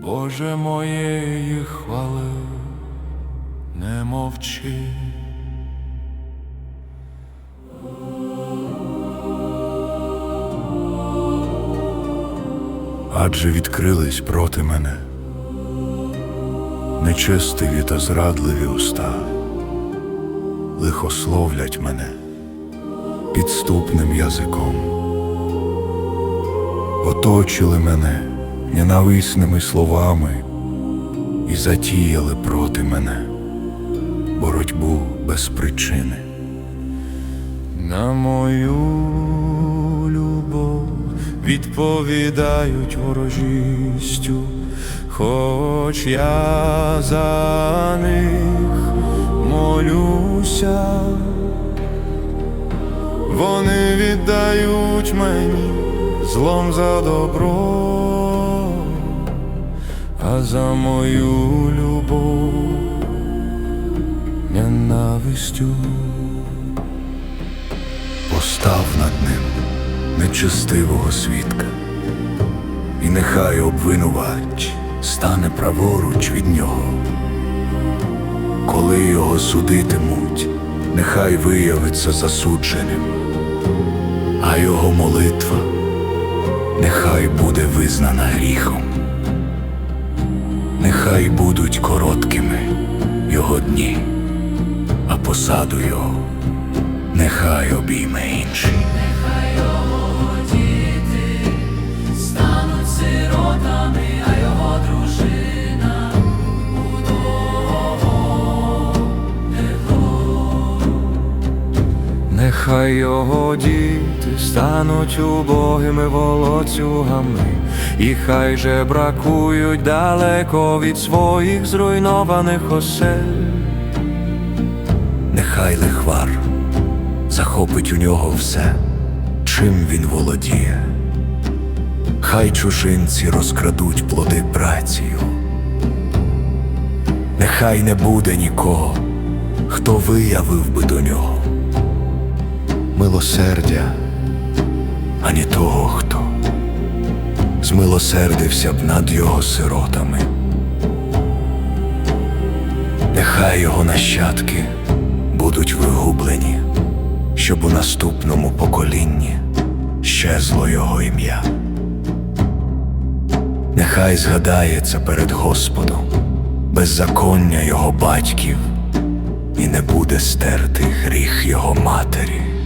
Боже моєї хвали, не мовчи. Адже відкрились проти мене нечестиві та зрадливі уста, лихословлять мене підступним язиком, оточили мене ненависними словами і затіяли проти мене боротьбу без причини. На мою любов відповідають ворожістю, хоч я за них молюся, вони віддають мені злом за добро, а за мою любов ненавистю. Постав над ним нечестивого свідка, і нехай обвинувач стане праворуч від нього. Коли його судитимуть, нехай виявиться засудженим, а його молитва нехай буде визнана гріхом. Нехай будуть короткими його дні, а посаду його нехай обійме інший. діти стануть сиротами, Нехай його діти стануть убогими волоцюгами, і хай же бракують далеко від своїх зруйнованих осель. Нехай лихвар захопить у нього все, чим він володіє. Хай чужинці розкрадуть плоди працею. Нехай не буде нікого, хто виявив би до нього милосердя, ані того, хто змилосердився б над його сиротами. Нехай його нащадки будуть вигублені, щоб у наступному поколінні щезло його ім'я. Нехай згадається перед Господом беззаконня його батьків, і не буде стерти гріх його матері.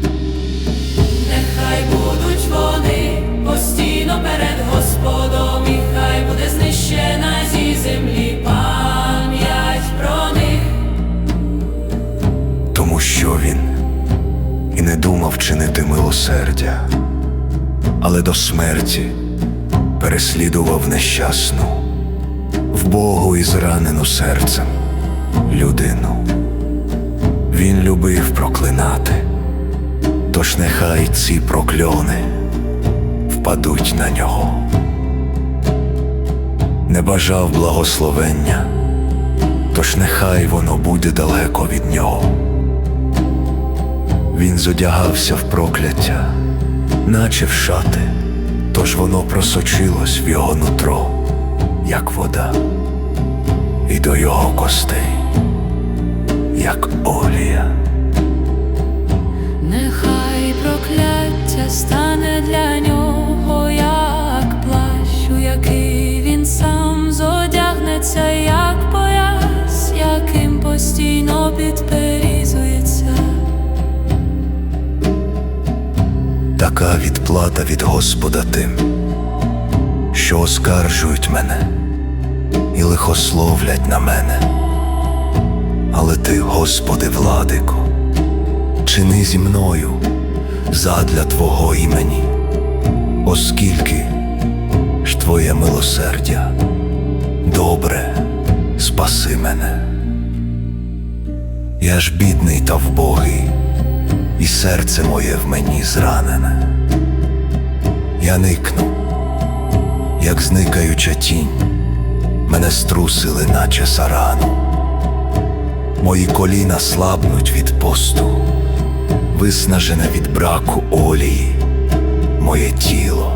Постійно перед Господом, і хай буде знищена зі землі пам'ять про них. тому що він і не думав чинити милосердя, але до смерті переслідував нещасну, в Богу і зранену серцем людину. Він любив проклинати, тож нехай ці прокльони впадуть на нього. Не бажав благословення, тож нехай воно буде далеко від нього. Він зодягався в прокляття, наче в шати, тож воно просочилось в його нутро, як вода, і до його костей, як олія. Така відплата від Господа тим, що оскаржують мене і лихословлять на мене. Але ти, Господи, владико, чини зі мною задля Твого імені, оскільки ж Твоє милосердя добре спаси мене. Я ж бідний та вбогий, і серце моє в мені зранене. Я никну, як зникаюча тінь, мене струсили, наче сарану. Мої коліна слабнуть від посту, виснажене від браку олії, моє тіло.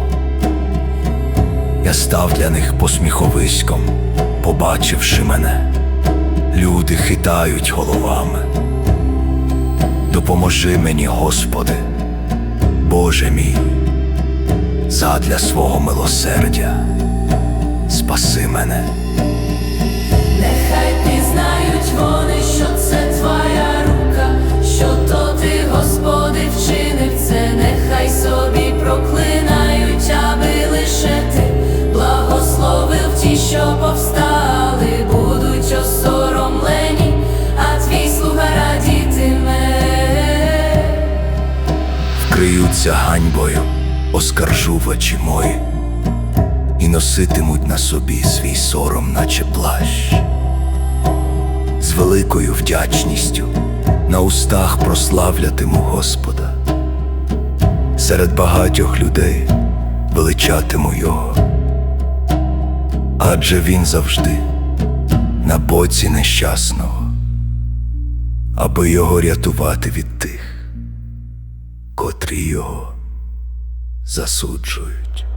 Я став для них посміховиськом, побачивши мене, люди хитають головами. Допоможи мені, Господи, Боже мій, задля свого милосердя, спаси мене. Нехай пізнають вони, що це вкриються ганьбою, оскаржувачі мої, і носитимуть на собі свій сором, наче плащ. З великою вдячністю на устах прославлятиму Господа. Серед багатьох людей величатиму Його, адже Він завжди на боці нещасного, аби його рятувати від тих котрі його засуджують.